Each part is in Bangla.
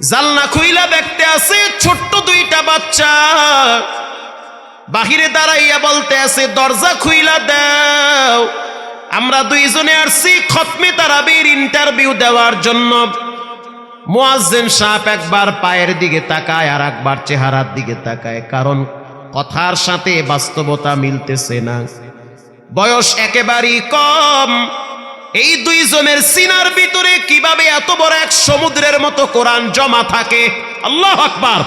জালনা খুইলা দেখতে আছে, ছোট্ট দুইটা বাচ্চা। বাহিরে দাঁড়াইয়া বলতে আছে, দরজা খুইলা দাও। আমরা দুইজনে আসছি, খতমে তারাবির ইন্টারভিউ দেওয়ার জন্য। মুয়াজ্জেন সাহেব একবার পায়ের দিকে তাকায় আর একবার চেহারার দিকে তাকায়, কারণ কথার সাথে বাস্তবতা মিলতেছে না। বয়স একেবারেই কম। এই দুইজনের সিনার ভিতরে কীভাবে এত বড় এক সমুদ্রের মতো কোরআন জমা থাকে? আল্লাহ আকবার।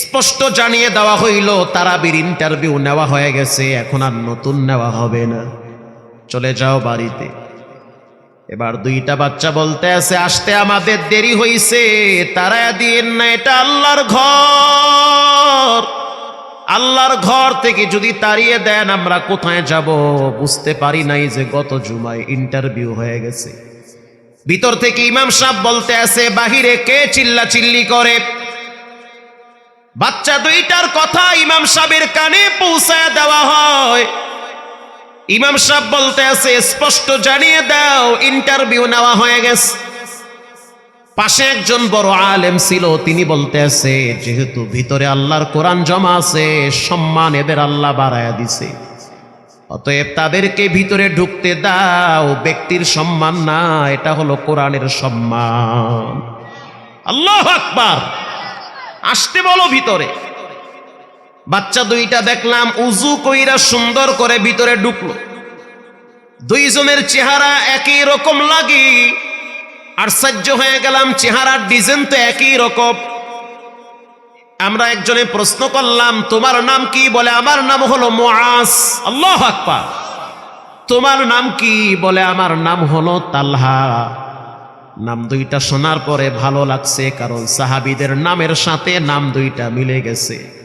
স্পষ্ট জানিয়ে দেওয়া হইল, তারাবির ইন্টারভিউ নেওয়া হয়ে গেছে, এখন আর নতুন নেওয়া হবে না। চলে যাও বাড়িতে। এবার দুইটা বাচ্চা বলতে আছে, আসতে আমাদের দেরি হইছে, তারা দিন না, এটা আল্লাহর ঘর। আল্লাহর ঘর থেকে যদি তাড়িয়ে দেন, আমরা কোথায় যাব? বুঝতে পারি নাই যে গত জুমায় ইন্টারভিউ হয়ে গেছে। ভিতর থেকে ইমাম সাহেব বলতে আছে, বাহিরে কে চিল্লা চিল্লি করে? বাচ্চা দুইটার কথা ইমাম সাহেবের কানে পৌঁছায় দেওয়া হয়। ইমাম সাহেব বলতে আছে, স্পষ্ট জানিয়ে দাও ইন্টারভিউ নেওয়া হয়ে গেছে। পাশে একজন বড় আলেম ছিল, তিনি বলতে আছে যেহেতু ভিতরে আল্লাহর কোরআন জমা আছে, সম্মান এদের আল্লাহ বাড়ায়া দিছে। অতএব তাদেরকে ভিতরে ঢুকতে দাও, ব্যক্তির সম্মান না, এটা হলো কোরআনের সম্মান। আল্লাহ আকবার! আসতে বলো ভিতরে। বাচ্চা দুইটা দেখলাম, উজু কইরা সুন্দর করে ভিতরে ঢুকলো। দুইজনের চেহারা একই রকম লাগে। আশ্চর্য হয়ে গেলাম, চেহারার ডিজাইন তো একই রকম। আমরা একজনে প্রশ্ন করলাম, তোমার নাম কি? বলে, আমার নাম হলো মুআস আল্লাহ আকবার। তোমার নাম কি? বলে, আমার নাম হলো তালহা। নাম দুইটা শোনার পরে ভালো লাগছে, কারণ সাহাবিদের নামের সাথে নাম দুইটা মিলে গেছে।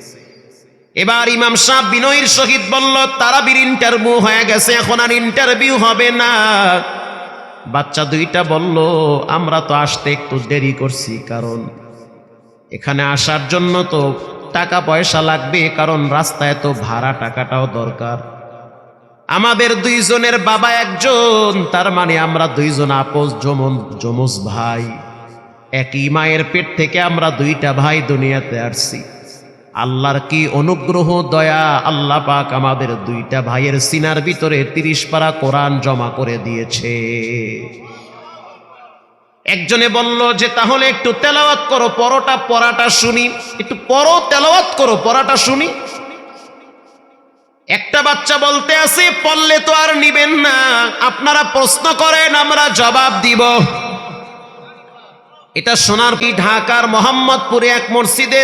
এবার ইমাম সাহ বিনয়ের সহিত বলল, তারাবির ইন্টারভিউ হয়ে গেছে, এখন আর ইন্টারভিউ হবে না। বাচ্চা দুইটা বলল, আমরা তো আসতে একটু দেরি করছি, কারণ এখানে আসার জন্য তো টাকা পয়সা লাগবে, কারণ রাস্তায় তো ভাড়া টাকাটাও দরকার। আমাদের দুইজনের বাবা একজন, তার মানে আমরা দুইজন আপোষ জমন যমজ ভাই। একই মায়ের পেট থেকে আমরা দুইটা ভাই দুনিয়াতে আসছি। আল্লাহর কি অনুগ্রহ, দয়া? আল্লাহ পাক আমাদের দুইটা ভাইয়ের সিনার ভিতরে তিরিশ পারা কোরআন জমা করে দিয়েছে। একজনে বলল যে, তাহলে একটু তেলাওয়াত করো, পরোটা পড়াটা শুনি। একটু পরো, তেলাওয়াত করো পড়াটা শুনি। একটা বাচ্চা বলতে আছে, পড়লে তো আর নিবেন না। আপনারা প্রশ্ন করেন, আমরা জবাব দিব। এটা সোনার কি ঢাকার মোহাম্মদপুরে এক মসজিদে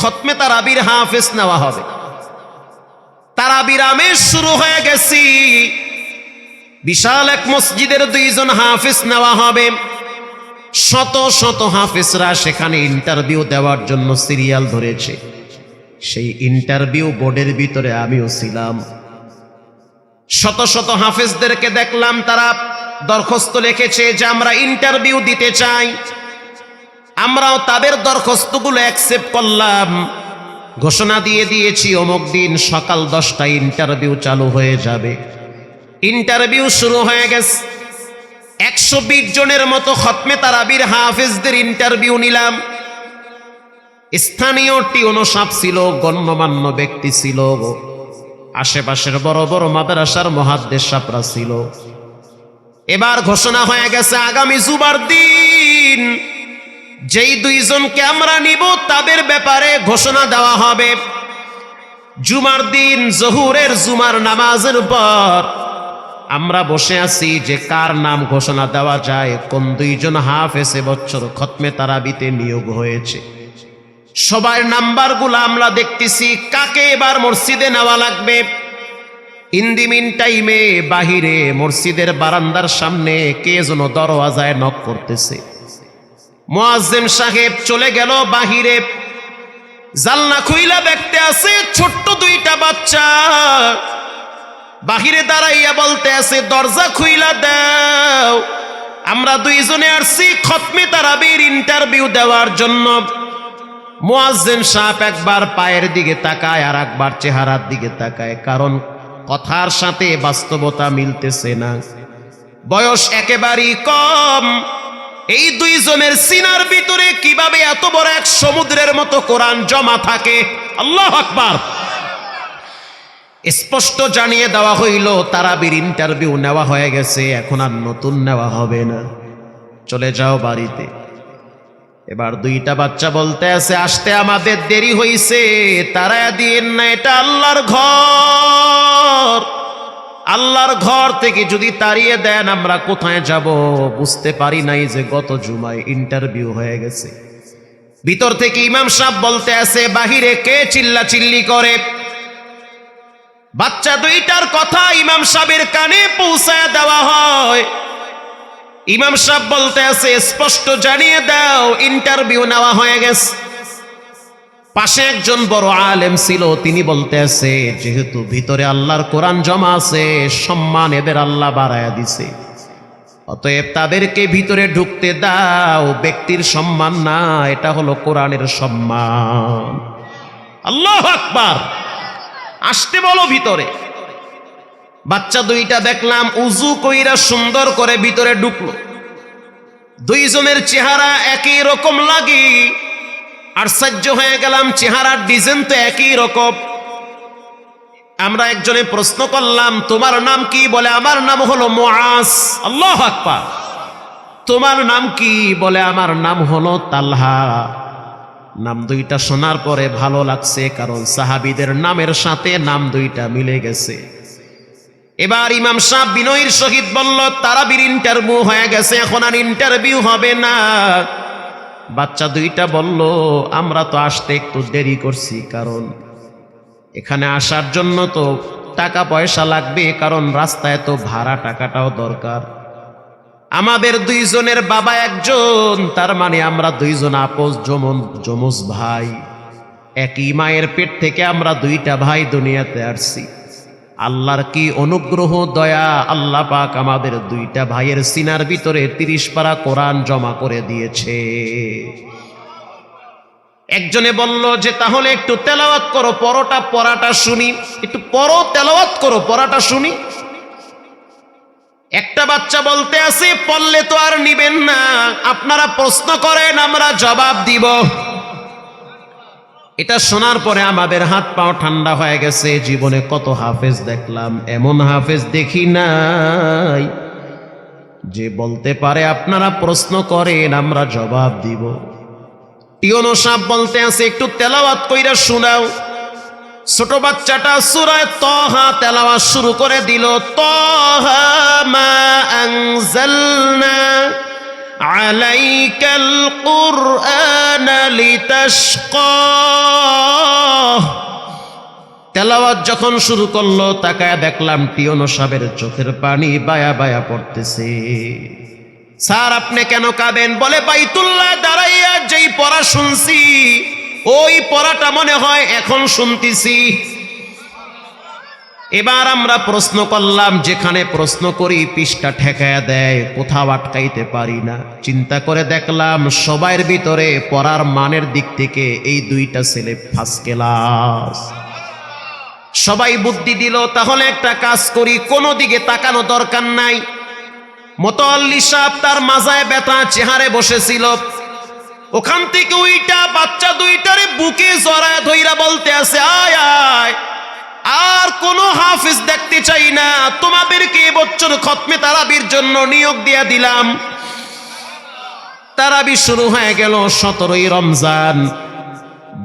খতমে তারাবির হাফেজ নেওয়া হবে। তারাবির আমেজ শুরু হয়ে গেছি। বিশাল এক মসজিদের দুইজন হাফেজ নেওয়া হবে। শত শত হাফেজরা সেখানে ইন্টারভিউ দেওয়ার জন্য সিরিয়াল ধরেছে। সেই ইন্টারভিউ বোর্ডের ভিতরে আমিও ছিলাম। শত শত হাফেজদেরকে দেখলাম তারা দরখাস্ত লিখেছে যে আমরা ইন্টারভিউ দিতে চাই। আমরাও তাদের দরখাস্তগুলো অ্যাকসেপ্ট করলাম। ঘোষণা দিয়ে দিয়েছি, অমুক দিন সকাল দশটায় ইন্টারভিউ চালু হয়ে যাবে। ইন্টারভিউ শুরু হয়ে গেছে। একশো বিশ জনের মতো খতমে তারাবির হাফেজদের ইন্টারভিউ নিলাম। স্থানীয় টিউনো সাপ ছিল, গণ্যমান্য ব্যক্তি ছিল। আশেপাশের বড় বড় মাদ্রাসার মহাদ্দেশ সাপরা ছিল। এবার ঘোষণা হয়ে গেছে, আগামী জুবার দিন। যেই দুইজনকে আমরা নিব, তাদের ব্যাপারে ঘোষণা দেওয়া হবে। জুমার দিন, জহুরের জুমার নামাজের উপর আমরা বসে আছি যে কার নাম ঘোষণা দেওয়া যায়, কোন দুইজন হাফেজ বছর খতমে তারাবিতে নিয়োগ হয়েছে। সবার নাম্বারগুলো আমরা দেখতেছি, কাকে এবার মসজিদে নেওয়া লাগবে? ইন্দিমিন টাইমে বাহিরে মসজিদের বারান্দার সামনে কে যেন দরওয়াজায় নক করতেছে। মোয়াজ্জেম সাহেব চলে গেল বাহিরে। জালনা খুইলা দেখতে আছে, ছোট্ট দুইটা বাচ্চা। বাহিরে দাঁড়াইয়া বলতে আছে, দরজা খুইলা দাও। আমরা দুইজনে আসছি খতমে তারাবির ইন্টারভিউ দেওয়ার জন্য। মুয়াজ্জেম সাহেব একবার পায়ের দিকে তাকায় আর একবার চেহারার দিকে তাকায়, কারণ কথার সাথে বাস্তবতা মিলতেছে না। বয়স একেবারেই কম। এই দুইজনের সিনার ভিতরে কীভাবে এত বড় এক সমুদ্রের মতো কোরআন জমা থাকে? আল্লাহ আকবার। স্পষ্ট জানিয়ে দেওয়া হইল, তারাবির ইন্টারভিউ নেওয়া হয়ে গেছে, এখন আর নতুন নেওয়া হবে না। চলে যাও বাড়িতে। এবার দুইটা বাচ্চা বলতে আছে, আসতে আমাদের দেরি হইছে, তারা দিন না, এটা আল্লাহর ঘর। আল্লাহর ঘর থেকে যদি তাড়িয়ে দেন, আমরা কোথায় যাব? বুঝতে পারি নাই যে গত জুমায় ইন্টারভিউ হয়ে গেছে। ভিতর থেকে ইমাম সাহেব বলতে আছে, বাহিরে কে চিল্লা চিল্লি করে? বাচ্চা দুইটার কথা ইমাম সাহেবের কানে পৌঁছায় দেওয়া হয়। ইমাম সাহেব বলতে আছে, স্পষ্ট জানিয়ে দাও ইন্টারভিউ নেওয়া হয়ে গেছে। পাশে একজন বড় আলেম ছিল, তিনি বলতে আছে যেহেতু ভিতরে আল্লাহর কোরআন জমা আছে, সম্মান এদের আল্লাহ বাড়ায়া দিছে। অতএব তাদেরকে ভিতরে ঢুকতে দাও, ব্যক্তির সম্মান না, এটা হলো কোরআনের সম্মান। আল্লাহ আকবার! আসতে বলো ভিতরে। বাচ্চা দুইটা দেখলাম, উজু কইরা সুন্দর করে ভিতরে ঢুকলো। দুইজনের চেহারা একই রকম লাগে। আশ্চর্য হয়ে গেলাম চেহারার ডিজাইন তো একই রকম। আমরা একজনে প্রশ্ন করলাম তোমার নাম কি? বলে আমার নাম হলো মোয়াস আল্লাহ আকবার। তোমার নাম কি? বলে আমার নাম হলো তালহা। নাম দুইটা শোনার পরে ভালো লাগছে কারণ সাহাবিদের নামের সাথে নাম দুইটা মিলে গেছে। এবার ইমাম সাহেব বিনয়ের সহিত বলল তারাবির ইন্টারভিউ হয়ে গেছে এখন আর ইন্টারভিউ হবে না। বাচ্চা দুইটা বলল, আমরা তো আসতে একটু দেরি করছি, কারণ এখানে আসার জন্য তো টাকা পয়সা লাগবে, কারণ রাস্তায় তো ভাড়া টাকাটাও দরকার। আমাদের দুইজনের বাবা একজন, তার মানে আমরা দুইজন আপোষ জমন যমজ ভাই। একই মায়ের পেট থেকে আমরা দুইটা ভাই দুনিয়াতে আসছি। আল্লাহর কি অনুগ্রহ, দয়া? আল্লাহ পাক আমাদের দুইটা ভাইয়ের সিনার ভিতরে তিরিশ পারা কোরআন জমা করে দিয়েছে। একজনে বলল যে, তাহলে একটু তেলাওয়াত করো, পরোটা, পরাটা শুনি। একটু পরো, তেলাওয়াত করো, পরাটা শুনি। একটা বাচ্চা বলতে আছে, পড়লে তো আর নিবেন না। আপনারা প্রশ্ন করেন, আমরা জবাব দিব। এটা শোনার পরে আমাদের হাত পাও ঠান্ডা হয়ে গেছে, জীবনে কত হাফেজ দেখলাম, এমন হাফেজ দেখি নাই। যে বলতে পারে, আপনারা প্রশ্ন করেন, আমরা জবাব দিব। টিওনো সাপ বলতে আছে, একটু তেলাওয়াত কইরা শোনাও। ছোট বাচ্চাটা সুরায় তহা তেলাওয়াত শুরু করে দিল, তহা মা আনজালনা আলাইকাল কুরআন লিতাশকা। তেলাওয়াত যখন শুরু করল, তাকায় দেখলাম টিওনো সাহেবের চোখের পানি বায়া বায়া পড়তেছে। স্যার, আপনি কেন কাঁদেন? বলে, বাইতুল্লাহ দাঁড়াইয়া যেই পড়া শুনছি, ওই পড়াটা মনে হয় এখন শুনতেছি। এবার আমরা প্রশ্ন করলাম, যেখানে প্রশ্ন করি পিসটা ঠেকায়া দেয়, কোথাও আটকাইতে পারি না। চিন্তা করে দেখলাম সবার ভিতরে পড়ার মানের দিক থেকে এই দুইটা ছেলে ফার্স্ট ক্লাস সবাই বুদ্ধি দিল, তাহলে একটা কাজ করি, কোনো দিকে তাকানো দরকার নাই। মতল্লি সাহ তার মাজায় ব্যথা চেহারে বসেছিল। ওখান থেকে ওইটা বাচ্চা দুইটারে বুকে জড়ায় ধইরা বলতে আছে আয় আয় আর কোন হাফিজ দেখতে চাই না। তোমাদেরকে এবছর খতমে তারাবির জন্য নিয়োগ দিয়া দিলাম। তারাবি শুরু হয়ে গেল সতেরোই রমজান।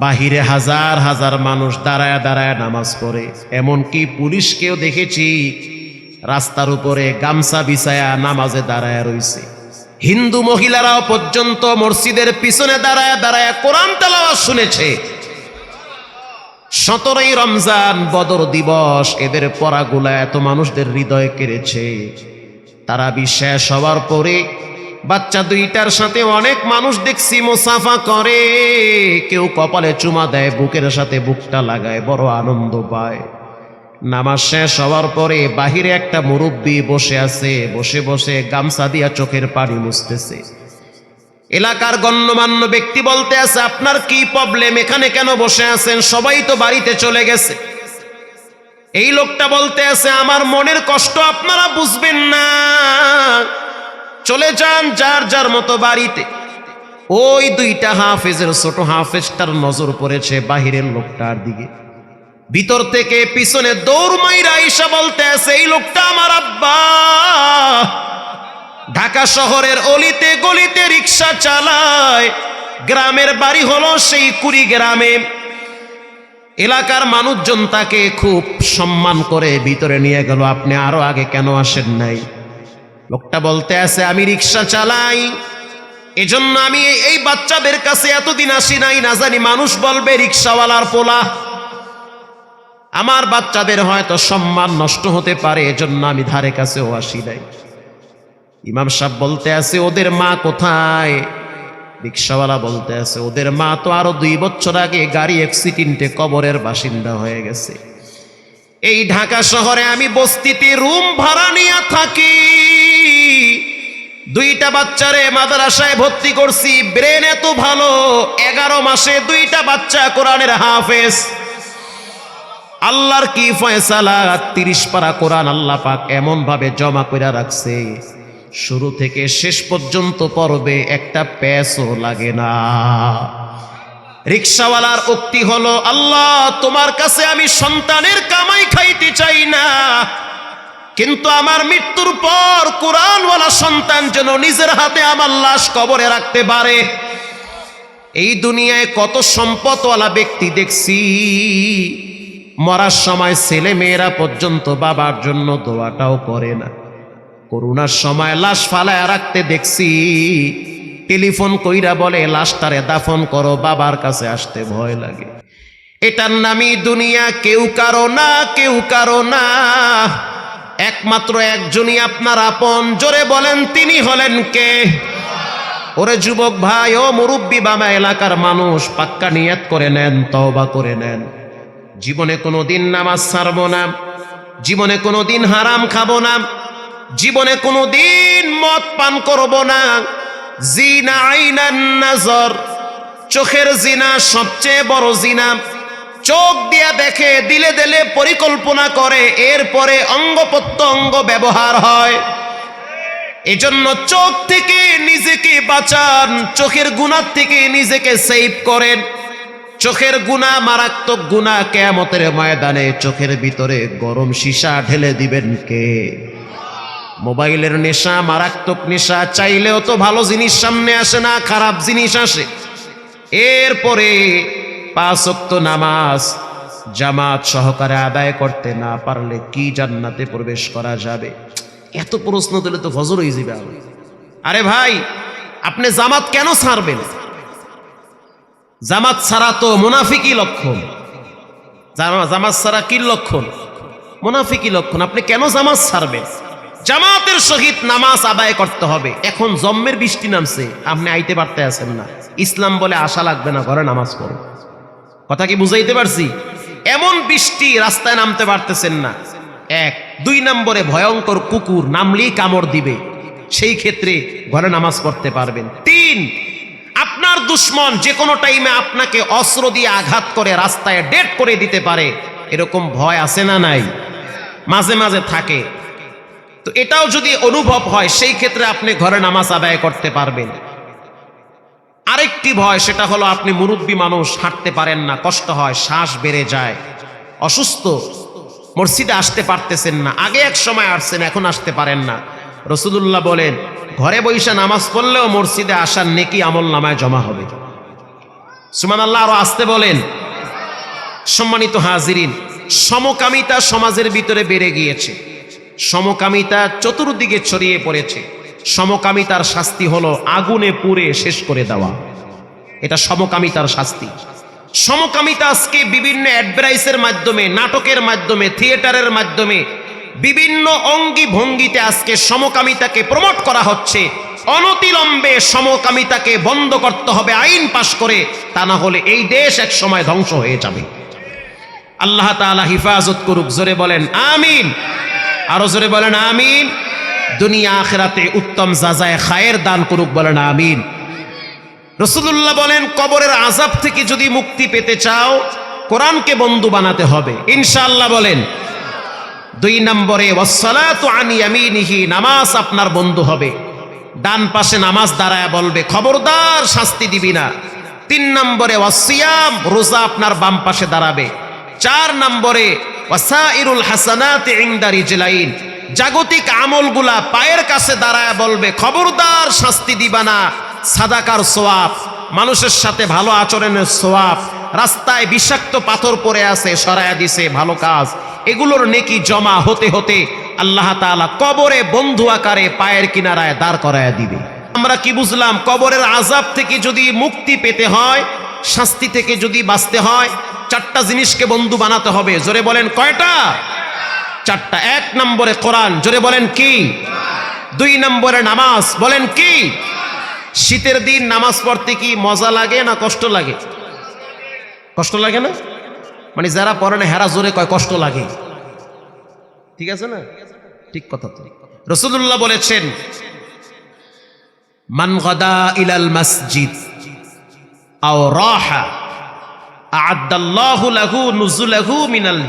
বাহিরে হাজার হাজার মানুষ দাঁড়ায় দাঁড়ায় নামাজ পড়ে। এমনকি পুলিশকেও দেখেছি, রাস্তার উপরে গামছা বিছায়া নামাজে দাঁড়ায় রইছে। হিন্দু মহিলারাও পর্যন্ত মসজিদের পিছনে দাঁড়ায় দাঁড়ায় কোরআন তেলাওয়াত শুনেছে। সতেরোই রমজান বদর দিবস, এদের পড়াগুলা এত মানুষদের হৃদয় কেড়েছে। তারা বিশ্বাস হওয়ার পরে বাচ্চা দুইটার সাথে অনেক মানুষ দেখছি মুসাফা করে। কেউ কপালে চুমা দেয়, বুকের সাথে বুকটা লাগায়, বড় আনন্দ পায়। নামাজ শেষ হওয়ার পরে বাহিরে একটা মুরব্বী বসে আছে, বসে বসে গামছা দিয়া চোখের পানি মুছতেছে। এলাকার গণ্যমান্য ব্যক্তি বলতে আছে, আপনার কি প্রবলেম এখানে কেন বসে আছেন? সবাই তো বাড়িতে চলে গেছে। এই লোকটা বলতে আছে, আমার মনের কষ্ট আপনারা বুঝবেন না। চলে যান যার যার মতো বাড়িতে। ওই দুইটা হাফেজের ছোট হাফেজটার নজর পড়েছে বাহিরের লোকটার দিকে। ভিতর থেকে পিছনে দৌড় মাইরা আইসা বলতে আছে, এই লোকটা আমার আব্বা। ঢাকা শহরের অলিতে গলিতে রিক্সা চালায়। গ্রামের বাড়ি হলো সেই কুড়ি গ্রামে। এলাকার মানুষজন তাকে খুব সম্মান করে ভিতরে নিয়ে গেল, আপনি আরও আগে কেন আসেন নাই? লোকটা বলতে আছে, আমি রিক্সা চালাই। এজন্য আমি এই- বাচ্চাদের কাছে এতদিন আসি নাই, না জানি মানুষ বলবে রিক্সাওয়ালার পোলা। আমার বাচ্চাদের হয়তো সম্মান নষ্ট হতে পারে, এজন্য আমি ধারে কাছেও আসি নাই। ইমাম সাহেব বলতে আছে, ওদের মা কোথায়? রিক্সাওয়ালা বলতে আছে, ওদের মা তো আরও দুই বছর আগে গাড়ি অ্যাক্সিডেন্টে কবরের বাসিন্দা হয়ে গেছে। এই ঢাকা শহরে আমি বস্তিতে রুম ভাড়া নিয়ে থাকি। দুইটা বাচ্চারে মাদ্রাসায় ভর্তি করছি, ব্রেন এত ভালো, এগারো মাসে দুইটা বাচ্চা কোরআনের হাফেজ। আল্লাহর কি ফয়সালা, তিরিশ পারা কোরআন আল্লাহ পাক এমন ভাবে জমা করে রাখছে। শুরু থেকে শেষ পর্যন্ত পর্বে একটা প্যাসও লাগে না। রিক্সাওয়ালার উক্তি হলো, আল্লাহ, তোমার কাছে আমি সন্তানের কামাই খাইতে চাই না। কিন্তু আমার মৃত্যুর পর কোরআনওয়ালা সন্তান যেন নিজের হাতে আমার লাশ কবরে রাখতে পারে। এই দুনিয়ায় কত সম্পদওয়ালা ব্যক্তি দেখছি, মরার সময় ছেলে মেয়েরা পর্যন্ত বাবার জন্য দোয়াটাও করে না। করোনার সময় লাশ ফালায় রাখতে দেখছি। টেলিফোন কইরা বলে, লাশটারে দাফন করো, বাবার কাছে আসতে ভয় লাগে। এটার নামই দুনিয়া, কেউ কারও না, কেউ কারও না। একমাত্র একজনই আপনার আপন। জোরে বলেন, তিনি হলেন কে? ওরে যুবক ভাই, ও মুরব্বী বামা এলাকার মানুষ, পাক্কা নিয়াত করে নেন, তওবা করে নেন। জীবনে কোনো দিন নামাজ ছাড়বো না। জীবনে কোনো দিন হারাম খাব না। জীবনে কোনো দিন মদ পান করব না। জিনা আইনান নজর। চোখের জিনা সবচেয়ে বড় জিনা। চোখ দিয়া দেখে, দিলে দিলে পরিকল্পনা করে, এরপরে অঙ্গ প্রত্যঙ্গ ব্যবহার হয়। এজন্য চোখ থেকে নিজেকে বাঁচান, চোখের গুণার থেকে নিজেকে সেভ করেন। চোখের গুণা মারাত্মক গুণা কেয়ামতের ময়দানে চোখের ভিতরে গরম সীসা ঢেলে দিবেন কে? মোবাইলের নেশা, মারাত্মক নেশা, চাইলেও তো ভালো জিনিস সামনে আসে না, খারাপ জিনিস আসে। এরপরে পাঁচ নামাজ জামাত সহকারে আদায় করতে না পারলে কি জান্নাতে প্রবেশ করা যাবে? এত প্রশ্ন দিলে তো ফজর হয়ে যাবে। আরে ভাই, আপনি জামাত কেন ছাড়বেন? জামাত ছাড়া তো মুনাফিকি লক্ষণ। জামা- জামাত ছাড়া কি লক্ষণ? মুনাফিকি লক্ষণ। আপনি কেন জামাত ছাড়বেন? জামাতের সহিত নামাজ আদায় করতে হবে। এখন জম্মের বৃষ্টি নামছে, আপনি আইতে পারতে আছেন না। ইসলাম বলে আশা লাগবে না, ঘরে নামাজ পড়ো। কথা কি বুঝাইতে পারছি? এমন বৃষ্টি রাস্তায় নামতে পারতেছেন না। এক, দুই নম্বরে ভয়ঙ্কর কুকুর নামলেই কামড় দিবে। সেই ক্ষেত্রে ঘরে নামাজ পড়তে পারবেন। তিন, আপনার দুশ্মন যে কোনো টাইমে আপনাকে অস্ত্র দিয়ে আঘাত করে রাস্তায় ডেট করে দিতে পারে। এরকম ভয় আছে না নাই? মাঝে মাঝে থাকে। তো এটাও যদি অনুভব হয়, সেই ক্ষেত্রে আপনি ঘরে নামাজ আদায় করতে পারবেন। আরেকটি ভয়, সেটা হলো আপনি মুরব্বী মানুষ, হাঁটতে পারেন না, কষ্ট হয়, শ্বাস বেড়ে যায়, অসুস্থ, মসজিদে আসতে পারতেছেন না, আগে এক সময় আসছেন, এখন আসতে পারেন না। রসুলুল্লাহ বলেন, ঘরে বৈশা নামাজ পড়লেও মসজিদে আসার নেকি আমল নামায় জমা হবে। সুমান আল্লাহ আরও আসতে বলেন, সম্মানিত হাজিরিন, সমকামিতা সমাজের ভিতরে বেড়ে গিয়েছে। সমকামিতা চতুর্দিকে ছড়িয়ে পড়েছে। সমকামিতার শাস্তি হলো আগুনে পুড়ে শেষ করে দেওয়া। এটা সমকামিতার শাস্তি। সমকামিতা আজকে বিভিন্ন অ্যাডভার্টাইজের মাধ্যমে, নাটকের মাধ্যমে, থিয়েটারের মাধ্যমে, বিভিন্ন অঙ্গি ভঙ্গিতে আজকে সমকামিতাকে প্রমোট করা হচ্ছে। অনতিলম্বে সমকামিতাকে বন্ধ করতে হবে, আইন পাশ করে, তা না হলে এই দেশ এক সময় ধ্বংস হয়ে যাবে। আল্লাহ তাআলা হিফাজত করুক, জোরে বলেন, আমিন। আরও জোরে বলেন, আমিন। দুনিয়া আখেরাতে উত্তম জাজায় খায়ের দান করুক বলেন, আমিন। রসুল্লাহ বলেন, কবরের আজাব থেকে যদি মুক্তি পেতে চাও, কোরআনকে বন্ধু বানাতে হবে। ইনশাআল্লাহ বলেন, দুই নম্বরে, ওয়াসসালাতু আন ইয়ামিনিহি, নামাজ আপনার বন্ধু হবে। ডান পাশে নামাজ দাঁড়ায় বলবে, খবরদার, শাস্তি দিবি না। তিন নম্বরে ওয়াসিয়াম রোজা আপনার বাম পাশে দাঁড়াবে। চার নম্বরে ওয়াসাইরুল হাসানাত ইনদা রিজলাইন। জাগতিক আমলগুলা পায়ের কাছে দাঁড়ায় বলবে, খবরদার শাস্তি দিবা না, সাদাকার সোয়াব, মানুষের সাথে ভালো আচরণের সোয়াব, রাস্তায় বিষাক্ত পাথর পড়ে আছে, সরায়া দিছে, ভালো কাজ। এগুলোর নেকি জমা হতে হতে আল্লাহ তাআলা কবরে বন্ধু আকারে পায়ের কিনারায় দাঁড় করায়া দিবে। আমরা কি বুঝলাম, কবরের আজাব থেকে যদি মুক্তি পেতে হয়, শাস্তি থেকে যদি বাঁচতে হয় চারটা জিনিসকে বন্ধু বানাতে হবে। জোরে বলেন কয়টা? চারটা। এক নম্বরে কোরআন, জোরে বলেন কি? দুই নম্বরে নামাজ, বলেন কি? শীতের দিন নামাজ পড়তে কি মজা লাগে না কষ্ট লাগে? কষ্ট লাগে না? মানে যারা পড়ে না, হেরা জোরে কয় কষ্ট লাগে। ঠিক আছে না? ঠিক কথা তো। রসুল্লাহ বলেছেন, মান গদা ইলাল মসজিদ আও রাহা মিনাল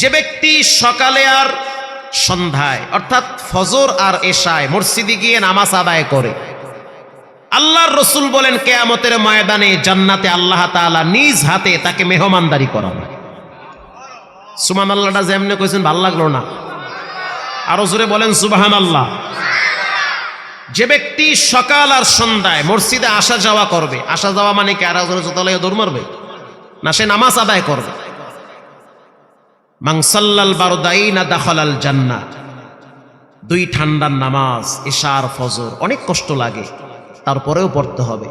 যে ব্যক্তি সকালে আর সন্ধ্যায়, অর্থাৎ ফজর আর এশায় মসজিদে গিয়ে নামাজ আদায় করে, আল্লাহর রসুল বলেন, কেয়ামতের ময়দানে জান্নাতে আল্লাহ তাআলা নিজ হাতে তাকে মেহমানদারি করাবে সুমান আল্লাহটা যেমনি কইছেন, ভালো লাগল না। আরও জোরে বলেন সুবাহান আল্লাহ যে ব্যক্তি সকাল আর সন্ধ্যায় মসজিদে আসা যাওয়া করবে, আসা যাওয়া মানে কি? আর জোরে দৌড় মারবে? না, সে নামাজ আদায় করবে। মাংসাল্লাল বারদাইনা দাখলাল জান্না দুই ঠান্ডার নামাজ, ইশার, ফজর, অনেক কষ্ট লাগে, তারপরেও পড়তে হবে।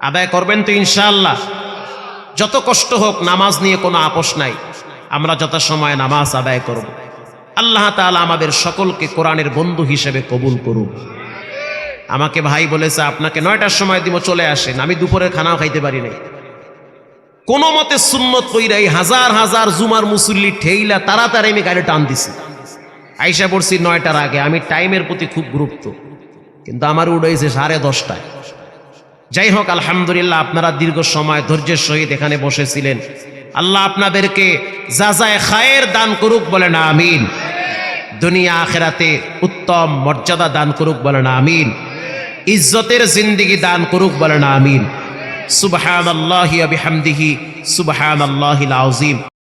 আদায় করবেন তো ইনশাআল্লাহ। যত কষ্ট হোক, নামাজ নিয়ে কোনো আপোষ নাই। আমরা যত সময় নামাজ আদায় করব। আল্লাহ তাআলা আমাদের সকলকে কোরআনের বন্ধু হিসেবে কবুল করুক। আমাকে ভাই বলেছে, আপনাকে নয়টার সময় দিব, চলে আসেন। আমি দুপুরের খানাও খাইতে পারি নাই। কোন মতে সুন্নত কইরাই হাজার হাজার জুমার মুসল্লি ঠেইলা তাড়াতাড়ি আমি গাড়ি টান দিছি। আইসা পড়ছি নয়টার আগে। আমি টাইমের প্রতি খুব গুরুত্ব। কিন্তু আমার উড়াইছে সাড়ে দশটায়। যাই হোক, আলহামদুলিল্লাহ, আপনারা দীর্ঘ সময় ধৈর্যের সহিত এখানে বসেছিলেন। আল্লাহ আপনাদেরকে যা যায় খায়ের দান করুক বলে না আমিন। দুনিয়া আখেরাতে উত্তম মর্যাদা দান করুক বলে না আমিন। ইজ্জতের জিন্দিগি দান করুক বলে না আমিন। সুবহান আল্লাহি বিহামদিহি সুবহান আল্লাহ আযীম।